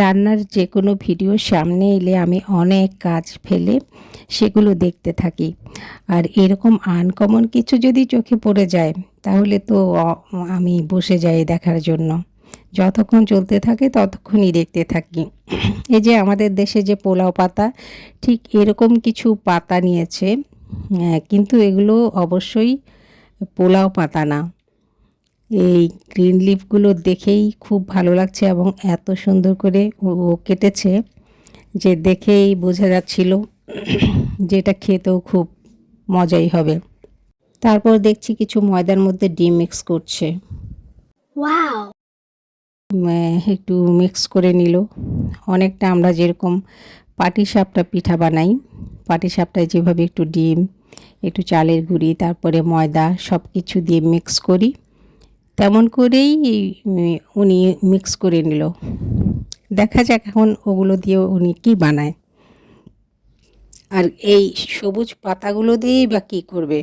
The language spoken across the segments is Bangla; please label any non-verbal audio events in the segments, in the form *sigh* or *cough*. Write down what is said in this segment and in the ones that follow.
রান্নার যে কোনো ভিডিও সামনে এলে আমি অনেক কাজ ফেলে সেগুলো দেখতে থাকি। আর এরকম আনকমন কিছু যদি চোখে পড়ে যায়, তাহলে তো আমি বসে যাই দেখার জন্য। যতক্ষণ চলতে থাকে, ততক্ষণই দেখতে থাকি। এই যে আমাদের দেশে যে পোলাও পাতা, ঠিক এরকম কিছু পাতা নিয়েছে কিন্তু এগুলো অবশ্যই পোলাও পাতা না। এই গ্রিন লিফগুলো দেখেই খুব ভালো লাগছে এবং এত সুন্দর করে ও কেটেছে যে দেখেই বোঝা যাচ্ছিল *clears throat* যে এটা খেতেও খুব মজাই হবে। তারপর দেখছি কিছু ময়দার মধ্যে ডিম মিক্স করছে. একটু মিক্স করে নিল। অনেকটা আমরা যেরকম পাটিসাপটা পিঠা বানাই পাটিসাপটায় যেভাবে একটু ডিম একটু চালের গুঁড়ি তারপরে ময়দা সব কিছু দিয়ে মিক্স করি। তেমন করেই উনি মিক্স করে নিল। দেখা যাক এখন ওগুলো দিয়ে উনি কি বানায়। আর এই সবুজ পাতাগুলো দিয়েই বা কী করবে?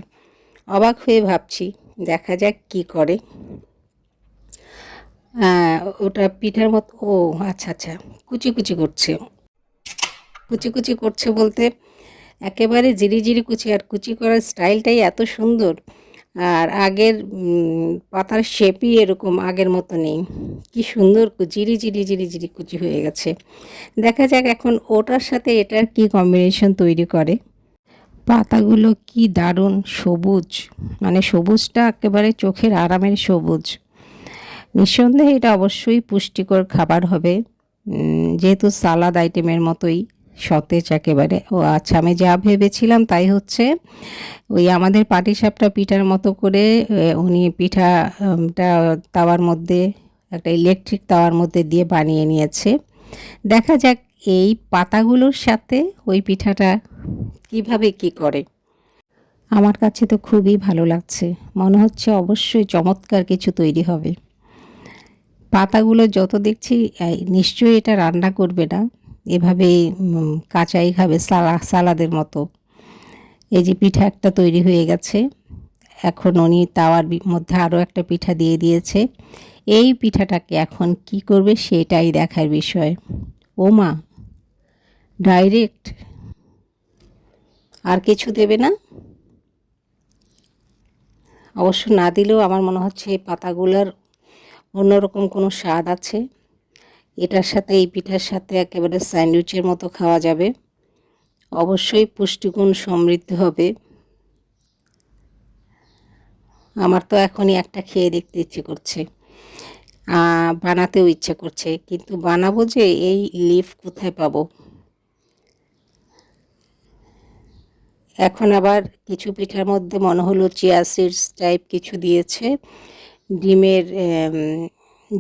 অবাক হয়ে ভাবছি, দেখা যাক কি করে। ওটা পিঠার মতো, ও আচ্ছা আচ্ছা কুচি কুচি করছে। কুচি কুচি করছে বলতে একেবারে জিরি জিরি কুচি, আর কুচি করার স্টাইলটাই এত সুন্দর। আর আগের পাতার শেপই এরকম আগের মতো নেই। কি সুন্দর জিরি জিরি জিরি জিরি কুচি হয়ে গেছে। দেখা যাক এখন ওটার সাথে এটার কি কম্বিনেশন তৈরি করে। পাতাগুলো কি দারুণ সবুজ মানে সবুজটা একেবারে চোখের আরামের সবুজ। নিঃসন্দেহে এটা অবশ্যই পুষ্টিকর খাবার হবে। যেহেতু সালাদ আইটেমের মতোই। সতেজ একেবারে। ও আচ্ছা আমি যা ভেবেছিলাম তাই হচ্ছে, ওই আমাদের পাটিসাপটা পিঠার মতো করে উনি পিঠাটা তাওয়ার মধ্যে, একটা ইলেকট্রিক তাওয়ার মধ্যে দিয়ে বানিয়ে নিয়েছে। দেখা যাক এই পাতাগুলোর সাথে ওই পিঠাটা কীভাবে কি করে। আমার কাছে তো খুবই ভালো লাগছে। মনে হচ্ছে অবশ্যই চমৎকার কিছু তৈরি হবে। পাতাগুলো যত দেখছি নিশ্চয়ই এটা রান্না করবে না। এভাবে কাঁচাই খাবে সালা, সালাদের মতো। এই যে পিঠা একটা তৈরি হয়ে গেছে। এখন উনি তাওয়ার মধ্যে আরও একটা পিঠা দিয়ে দিয়েছে। এই পিঠাটাকে এখন কি করবে সেটাই দেখার বিষয়। ও মা, ডাইরেক্ট আর কিছু দেবে না? অবশ্য না দিলেও আমার মনে হচ্ছে এই পাতাগুলোর অন্যরকম কোনো স্বাদ আছে। এটার সাথে এই পিঠার সাথে একেবারে স্যান্ডউইচের মতো খাওয়া যাবে। অবশ্যই পুষ্টিগুণ সমৃদ্ধ হবে। আমার তো এখনই একটা খেয়ে দেখতে ইচ্ছে করছে। বানাতেও ইচ্ছে করছে। কিন্তু বানাবো যে এই লিফ কোথায় পাবো? এখন আবার কিছু পিঠার মধ্যে মনে হলো চিয়া সিডস টাইপ কিছু দিয়েছে। ডিমের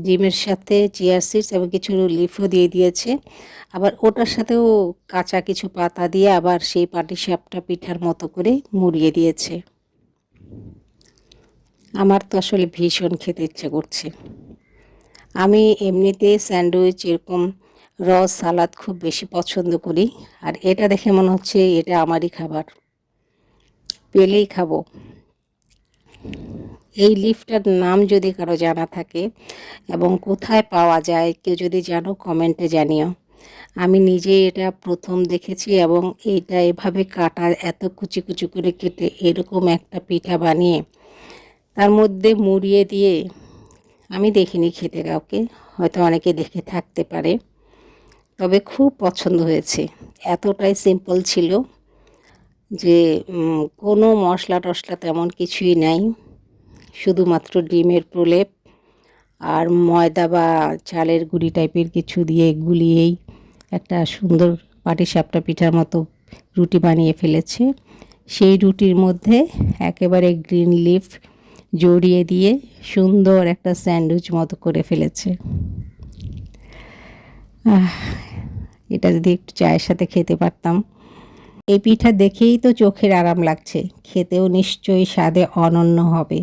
ডিমের সাথে চিয়া সিডস এবং কিছু লিফও দিয়ে দিয়েছে। আবার ওটার সাথেও কাঁচা কিছু পাতা দিয়ে আবার সেই পাটিসাপটা পিঠার মতো করে মুড়িয়ে দিয়েছে। আমার তো আসলে ভীষণ খেতে ইচ্ছে করছে। আমি এমনিতে স্যান্ডউইচ এরকম র সালাদ খুব বেশি পছন্দ করি, আর এটা দেখে মনে হচ্ছে এটা আমারই খাবার। পেলেই খাব। এই লিফটার নাম যদি কারও জানা থাকে এবং কোথায় পাওয়া যায়, কেউ যদি জানো, কমেন্টে জানিও। আমি নিজে এটা প্রথম দেখেছি এবং এইটা এভাবে কাটা, এত কুচি কুচি করে কেটে এরকম একটা পিঠা বানিয়ে তার মধ্যে মুড়িয়ে দিয়ে আমি দেখিনি খেতে কাউকে, হয়তো অনেকে দেখে থাকতে পারে। তবে খুব পছন্দ হয়েছে। এতটাই সিম্পল ছিল যে কোনো মশলা টশলা তেমন কিছুই নাই। শুধুমাত্র ডিমের প্রলেপ আর ময়দা বা চালের গুঁড়ি টাইপের কিছু দিয়ে গুলিয়েই একটা সুন্দর পাটিসাপটা পিঠার মতো রুটি বানিয়ে ফেলেছে। সেই রুটির মধ্যে একেবারে গ্রিন লিফ জড়িয়ে দিয়ে সুন্দর একটা স্যান্ডউইচ মতো করে ফেলেছে। এটা যদি একটু চায়ের সাথে খেতে পারতাম। এই পিঠা দেখেই তো চোখের আরাম লাগছে, খেতেও নিশ্চয়ই স্বাদে অনন্য হবে।